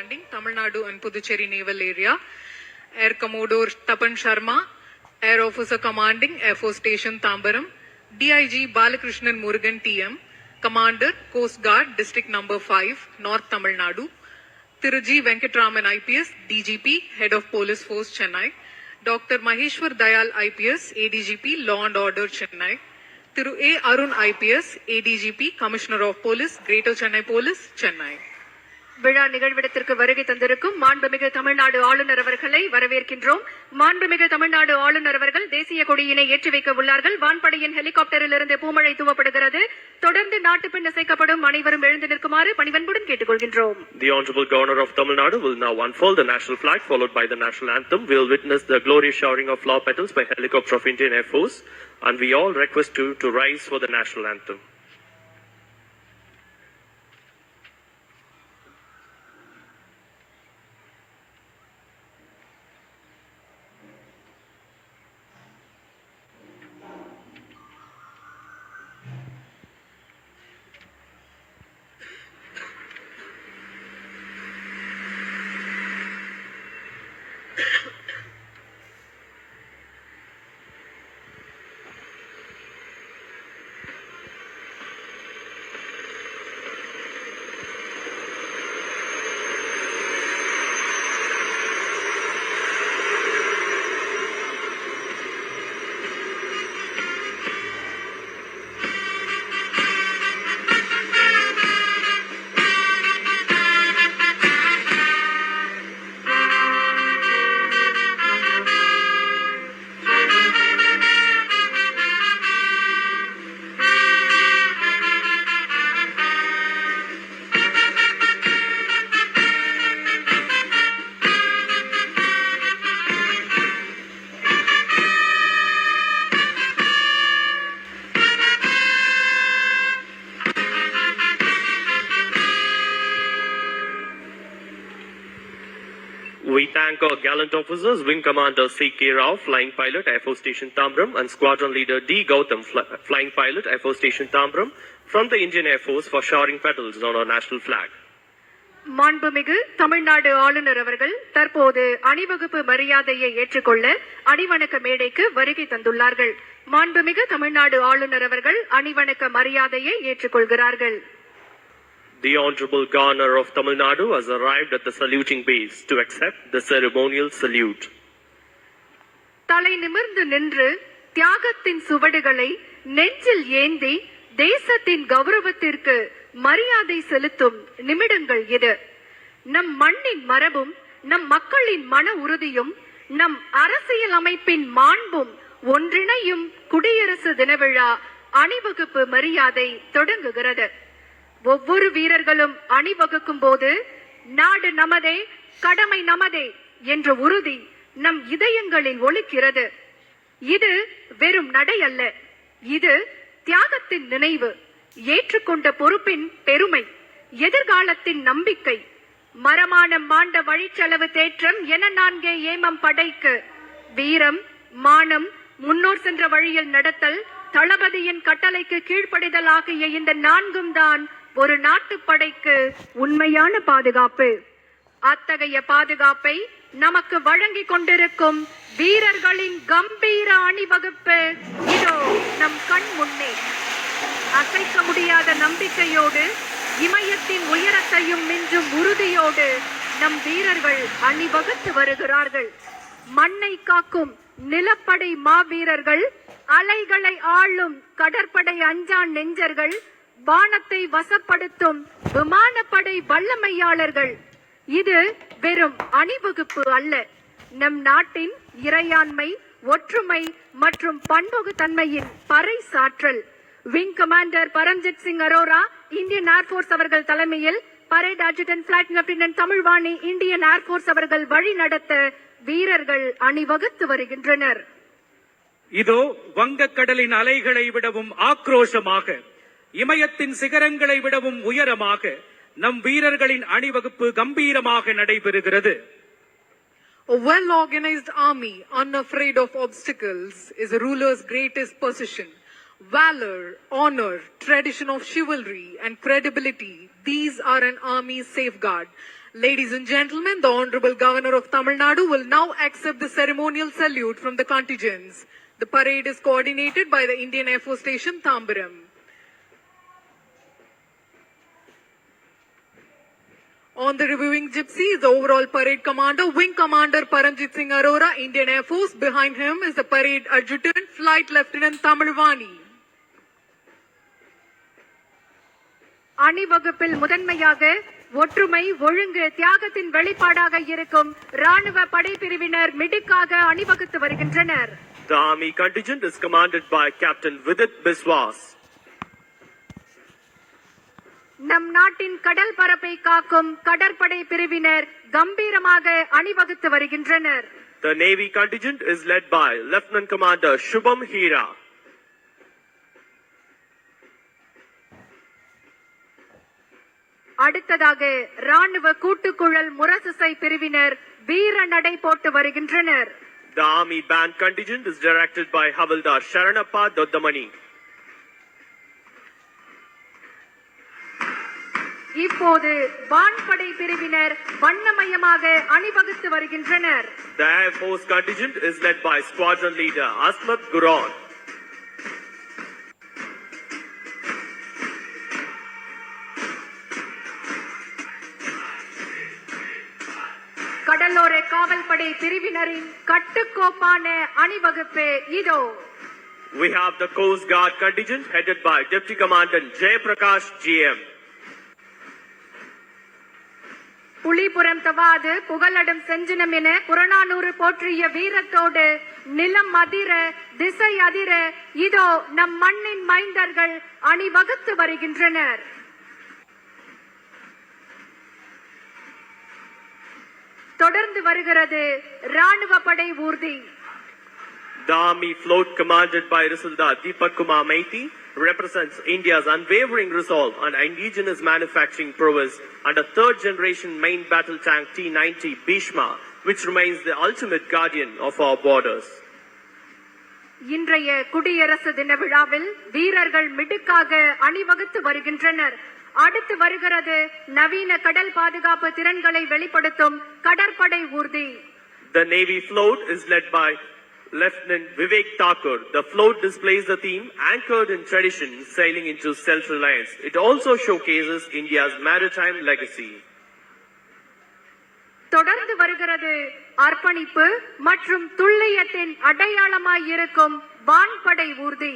commanding Tamil Nadu and Puducherry Naval Area, Air Commodore Tapan Sharma, Air Officer Commanding Air Force Station Tambaram, DIG Balakrishnan Murugan TM, Commander Coast Guard District Number 5, North Tamil Nadu, Tiruji Venkatraman IPS, DGP, Head of Police Force Chennai, Dr. Maheshwar Dayal IPS, ADGP, Law and Order Chennai, Thiru A. Arun IPS, ADGP, Commissioner of Police, Greater Chennai Police, Chennai. விழா நிகழ்விடத்திற்கு வருகை தந்திருக்கும் மாண்புமிகு தமிழ்நாடு ஆளுநர் அவர்களை வரவேற்கின்றோம் மாண்புமிகு தமிழ்நாடு ஆளுநர் அவர்கள் தேசிய கொடியினை ஏற்றி வைக்க உள்ளார்கள் வான்படையின் ஹெலிகாப்டரில் இருந்து பூமழை தூவப்படுகிறது தொடர்ந்து நாட்டுப்பெண் இசைக்கப்படும் அனைவரும் எழுந்து நிற்குமாறு பணிவன்புடன் கேட்டுக்கொள்கின்றோம் The Honorable Governor of Tamil Nadu will now unfold the national flag followed by the national anthem. We will witness the glorious showering of flower petals by helicopter of Indian Air Force and we all request you to rise for the national anthem. We thank our gallant officers, Wing Commander C.K. Rao, Flying Pilot, Air Force Station Tambram, and Squadron Leader D. Gautam, Fly- Flying Pilot, Air Force Station Tambram, from the Indian Air Force for showering petals on our national flag. மாண்புமிகு தமிழ்நாடு ஆளுநர் அவர்கள் தற்போது அணிவகுப்பு மரியாதையை ஏற்றுக்கொள்ள அணிவணக்க மேடைக்கு வருகை தந்துள்ளார்கள் மாண்புமிகு தமிழ்நாடு ஆளுநர் அவர்கள் அணிவணக்க மரியாதையை ஏற்றுக்கொள்கிறார்கள் The Honorable Governor of Tamil Nadu has arrived at the saluting base to accept the ceremonial salute. தலை நிமிர்ந்து நின்று தியாகத்தின் சுவடுகளை நெஞ்சில் ஏந்தி தேசத்தின் கௌரவத்திற்கு மரியாதை செலுத்தும் நிமிடங்கள் இது நம் மண்ணின் மரபும் நம் மக்களின் மன உறுதியும் நம் அரசியல் அமைப்பின் மாண்பும் ஒன்றிணையும் குடியரசு தினவிழா அணிவகுப்பு மரியாதை தொடங்குகிறது ஒவ்வொரு வீரர்களும் அணிவகுக்கும் போது நாடு நமதே கடமை நமதே என்ற உறுதி நம் இதயங்களில் ஒழிக்கிறது இது வெறும் நடை அல்ல இது தியாகத்தின் நினைவு ஏற்றுக்கொண்ட பொறுப்பின் பெருமை எதிர்காலத்தின் நம்பிக்கை. மரமானம் மாண்ட வழிச்செலவு தேற்றம் என நான்கே ஏமம் படைக்கு. வீரம் மானம் முன்னோர் சென்ற வழியில் நடத்தல் தளபதியின் கட்டளைக்கு கீழ்ப்படிதல் ஆகிய இந்த நான்கும் தான் ஒரு நாட்டுப்படைக்கு உண்மையான பாதுகாப்பு. அத்தகைய பாதுகாப்பை நமக்கு வழங்கிக் கொண்டிருக்கும் வீரர்களின் கம்பீர அணிவகுப்பு. இதோ நம் கண் முன்னே. அசைக்க முடியாத நம்பிக்கையோடு இமயத்தின் உயரத்தையும் மிஞ்சும் உறுதியோடு நம் வீரர்கள் அணிவகுத்து வருகிறார்கள். மண்ணை காக்கும் நிலப்படை மாவீரர்கள் அலைகளை ஆளும் கடற்படை அஞ்சான் நெஞ்சர்கள் வானத்தை வசப்படுத்தும் விமானப்படை வல்லமையாளர்கள். இது வெறும் அணிவகுப்பு அல்ல. நம் நாட்டின் இறையாண்மை ஒற்றுமை மற்றும் பன்முகத்தன்மையின் பறைசாற்றல். Wing commander Paramjit Singh Arora Indian air force அவர்கள் தலைமையில் parade adjutant flight lieutenant Tamilvani Indian air force அவர்கள் வழி நடத்த வீரர்கள் அணிவகுத்து வருகின்றனர். இதோ வங்கக்கடலின் அலைகளை விடவும் ஆக்ரோஷமாக இமயத்தின் சிகரங்களை விடவும் உயரமாக நம் வீரர்களின் அணிவகுப்பு கம்பீரமாக நடைபெறுகிறது A well organized army, unafraid of obstacles, is a ruler's greatest possession. Valor, honor, tradition of chivalry, and credibility, these are an army's safeguard. Ladies and gentlemen, the Honorable Governor of Tamil Nadu will now accept the ceremonial salute from the contingents. The parade is coordinated by the Indian Air Force Station, Tambaram. On the reviewing gypsy is the overall parade commander, Wing Commander Paramjit Singh Arora, Indian Air Force. Behind him is the parade adjutant, Flight Lieutenant Tamilvani. அணிவகுப்பில் முதன்மையாக ஒற்றுமை ஒழுங்கு தியாகத்தின் வெளிப்பாடாக இருக்கும் ராணுவ படைப்பிரிவினர் மிடுக்காக அணிவகுத்து வருகின்றனர் The army contingent is commanded by Captain Vidit Biswas. நம் நாட்டின் கடல் பரப்பை காக்கும் கடற்படை பிரிவினர் கம்பீரமாக அணிவகுத்து வருகின்றனர் The navy contingent is led by Lieutenant Commander Shubham Hira. அடுத்ததாக ராணுவ கூட்டுக்குழல் முரசுசை பிரிவினர் வீர நடை போட்டு வருகின்றனர் The army band contingent is directed by Havildar Sharanappa Doddamani. இப்போது வான்படை பிரிவினர் வண்ணமயமாக அணிவகுத்து வருகின்றனர் The Air Force contingent is led by Squadron Leader Asmat Guron. கடலோர காவல்படை பிரிவினரின் கட்டுக்கோப்பான அணிவகுப்பு இதோ We have the Coast Guard contingent headed by Deputy Commandant Jay Prakash GM. Pulipuram தவாது புகழடும் செஞ்சினம் என புறநானூறு போற்றிய வீரத்தோடு நிலம் அதிர திசை அதிர இதோ நம் மண்ணின் மைந்தர்கள் அணிவகுத்து வருகின்றனர். தொடர்ந்து வருகிறது ராணுவ படை ஊர்தி. The army float commanded by Risaldar Deepak Kumar Maiti. represents India's unwavering resolve on indigenous manufacturing prowess and a third generation main battle tank T-90 Bhishma, which remains the ultimate guardian of our borders. இன்றைய குடியரசு தின விழாவில் வீரர்கள் மிடுக்காக அணிவகுத்து வருகின்றனர் அடுத்து வருகிறது நவீன கடல் பாதுகாப்பு திறன்களை வெளிப்படுத்தும் கடற்படை ஊர்தி The Navy float is led by Lieutenant Vivek Thakur. The float displays the theme anchored in tradition, sailing into self-reliance. It also showcases India's maritime legacy. தொடர்ந்து வருகிறது அர்ப்பணிப்பு மற்றும் துல்லியத்தின் அடையாளமாயிருக்கும் வான்படை ஊர்தி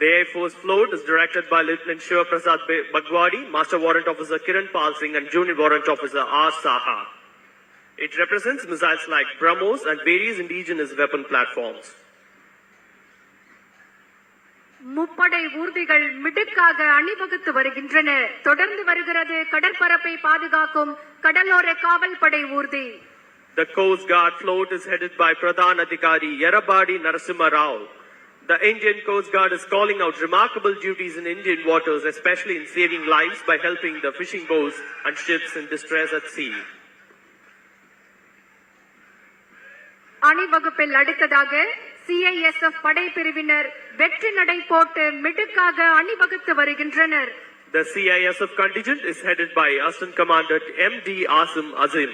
The Air Force float is directed by Lieutenant Shiva Prasad Ba- Bagwadi, Master Warrant Officer Kiran Pal Singh, and Junior Warrant Officer R. Saha. It represents missiles like BrahMos and various indigenous weapon platforms. முப்படை ஊர்திகள் மிடுக்காக அணிவகுத்து வருகின்றன தொடர்ந்து வருகிறது கடற்பரப்பை பாதுகாக்கும் கடலோர காவல்படை ஊர்தி The Coast Guard float is headed by Pradhan Adhikari Yerabadi Narasimha Rao. The Indian Coast Guard is calling out remarkable duties in Indian waters, especially in saving lives by helping the fishing boats and ships in distress at sea. அணிவகுப்பில் அடுத்ததாக CISF படைப்பிரிவினர் வெற்றி நடை போட்டு மிடுக்காக அணிவகுத்து வருகின்றனர் The CISF contingent is headed by Assistant Commander M.D. Asim Azim.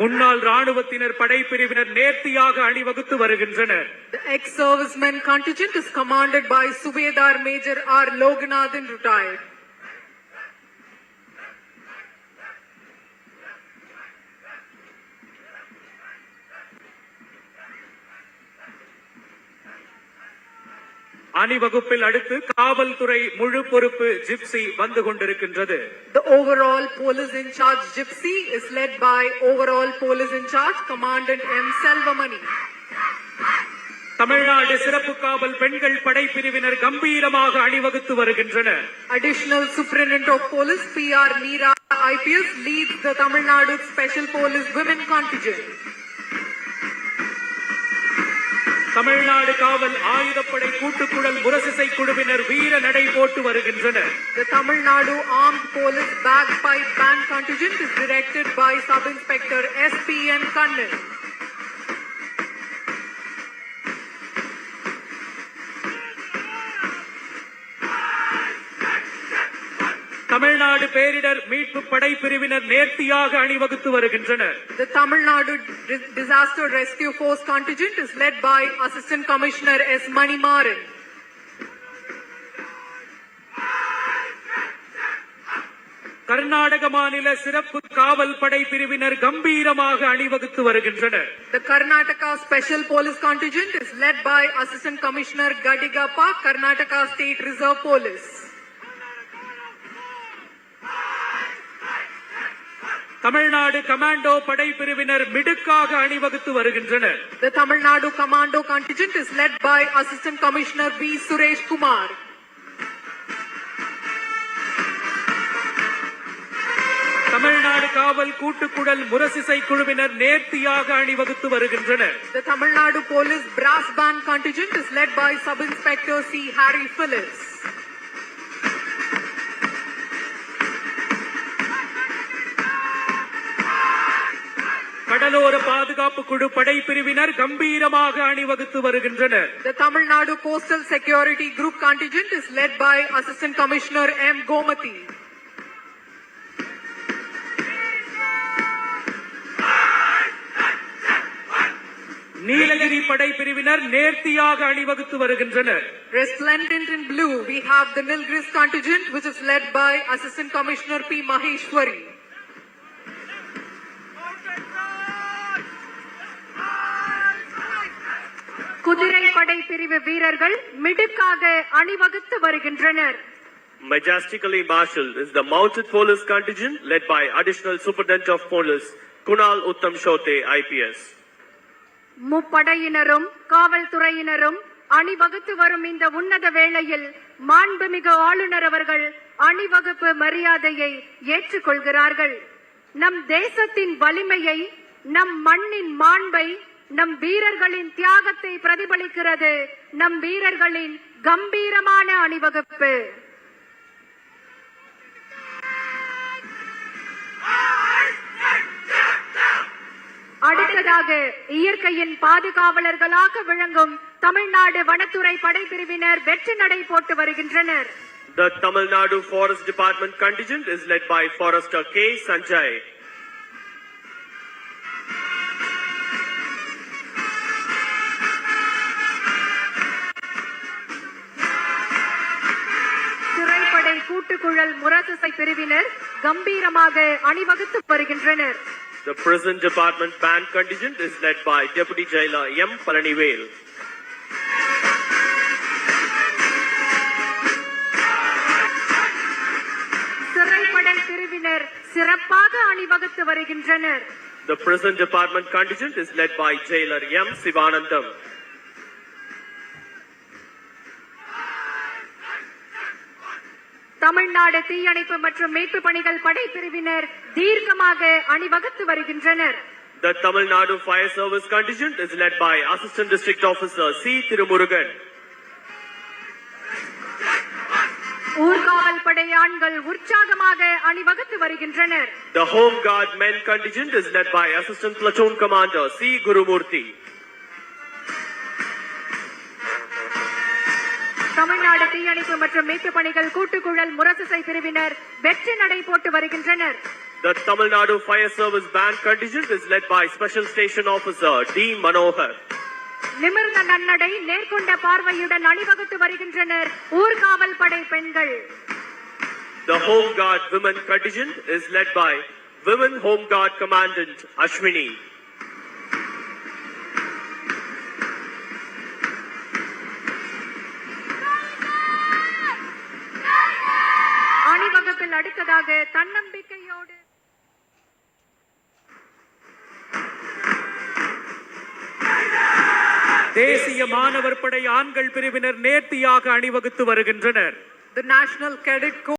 முன்னாள் ராணுவத்தினர் படைப்பிரிவினர் நேர்த்தியாக அணிவகுத்து வருகின்றனர் The ex-servicemen contingent is commanded by Subedar Major R. Loganathan, retired. அணிவகுப்பில் அடுத்து காவல்துறை முழு பொறுப்பு ஜிப்சி வந்து கொண்டிருக்கின்றது The overall police in charge gypsy is led by overall police in charge Commandant M. Selvamani. Tamil Nadu சிறப்பு காவல் பெண்கள் படைப்பிரிவினர் கம்பீரமாக அணிவகுத்து வருகின்றனர் Additional Superintendent of Police P.R. Meera IPS leads the Tamil Nadu Special Police Women Contingent. Tamil Nadu காவல் ஆயுதப்படை கூட்டுக்குழல் முரசிசை குழுவினர் வீர நடை போட்டு வருகின்றனர் The Tamilnadu Armed Police Bagpipe Band contingent is directed by Sub Inspector S.P.M. Kannan. Tamil Nadu பேரிடர் மீட்பு படை பிரிவினர் நேர்த்தியாக அணிவகுத்து வருகின்றனர் The Tamil Nadu Disaster Rescue Force contingent is led by Assistant Commissioner S. Manimaran. Karnataka மாநில சிறப்பு காவல் படை பிரிவினர் கம்பீரமாக அணிவகுத்து வருகின்றனர் The Karnataka Special Police contingent is led by Assistant Commissioner Gadigappa, Karnataka State Reserve Police. Tamil Nadu commando படை பிரிவினர் மிடுக்காக அணிவகுத்து வருகின்றனர் The Tamil Nadu Commando contingent is led by Assistant Commissioner B. Suresh Kumar. Tamil Nadu காவல் கூட்டுக்குழல் முரசிசை குழுவினர் நேர்த்தியாக அணிவகுத்து வருகின்றனர் The Tamil Nadu Police Brass Band contingent is led by Sub Inspector C. Harry Phillips. கடலோர பாதுகாப்பு குழு படை பிரிவினர் கம்பீரமாக அணிவகுத்து வருகின்றனர் The Tamil Nadu Coastal Security Group contingent is led by Assistant Commissioner M. Gomati. Nilgiri படை பிரிவினர் நேர்த்தியாக அணிவகுத்து வருகின்றனர் Resplendent in blue, we have the Nilgiris contingent which is led by Assistant Commissioner P. Maheshwari. படை பிரிவு வீரர்கள் மிடுக்காக அணிவகுத்து வருகின்றனர் Majestically marshaled is the Mounted Police contingent led by Additional Superintendent of Police Kunal Uttam Shote, IPS. முப்படையினரும் காவல்துறையினரும் அணிவகுத்து வரும் இந்த உன்னத வேளையில் மாண்புமிகு ஆளுநர் அவர்கள் அணிவகுப்பு மரியாதையை ஏற்றுக்கொள்கிறார்கள் நம் தேசத்தின் வலிமையை நம் மண்ணின் மாண்பை நம் வீரர்களின் தியாகத்தை பிரதிபலிக்கிறது நம் வீரர்களின் கம்பீரமான அணிவகுப்பு அடுத்ததாக இயற்கையின் பாதுகாவலர்களாக விளங்கும் தமிழ்நாடு வனத்துறை படைப்பிரிவினர் வெற்றி நடை போட்டு வருகின்றனர் The Tamil Nadu Forest Department contingent is led by Forester K. Sanjay. கூட்டுக்குழல் முரசசை பிரிவினர் கம்பீரமாக அணிவகுத்து வருகின்றனர் The Prison Department Band contingent is led by Deputy Jailer M. Palanivel. சிறைப்படை பிரிவினர் சிறப்பாக அணிவகுத்து வருகின்றனர் The Prison Department contingent is led by Jailer M. Sivanandam. Tamil Nadu தீயணைப்பு மற்றும் மீட்பு பணிகள் படைப்பிரிவினர் தீர்க்கமாக அணிவகுத்து வருகின்றனர் The Tamil Nadu Fire Service contingent is led by Assistant District Officer C. Tirumurugan. ஊர்காவல் படை ஆண்கள் உற்சாகமாக அணிவகுத்து வருகின்றனர் The Home Guard Men contingent is led by Assistant Platoon Commander C. Gurumurthy. Tamil Nadu தீயணைப்பு மற்றும் மீட்பு பணிகள் கூட்டுக்குழல் முரசசை பிரிவினர் வெற்றி நடை போட்டு வருகின்றனர் The Tamil Nadu Fire Service Band contingent is led by Special Station Officer D. Manohar. நிமிர்ந்த நன்னடை நேர்கொண்ட பார்வையுடன் அணிவகுத்து வருகின்றனர் ஊர்காவல் படை பெண்கள் The Home Guard Women contingent is led by Women Home Guard Commandant Ashwini. அணிவகுப்பில் அடுத்ததாக தன்னம்பிக்கையோடு தேசிய மாணவர் படை ஆண்கள் பிரிவினர் நேர்த்தியாக அணிவகுத்து வருகின்றனர். The National Cadet Corps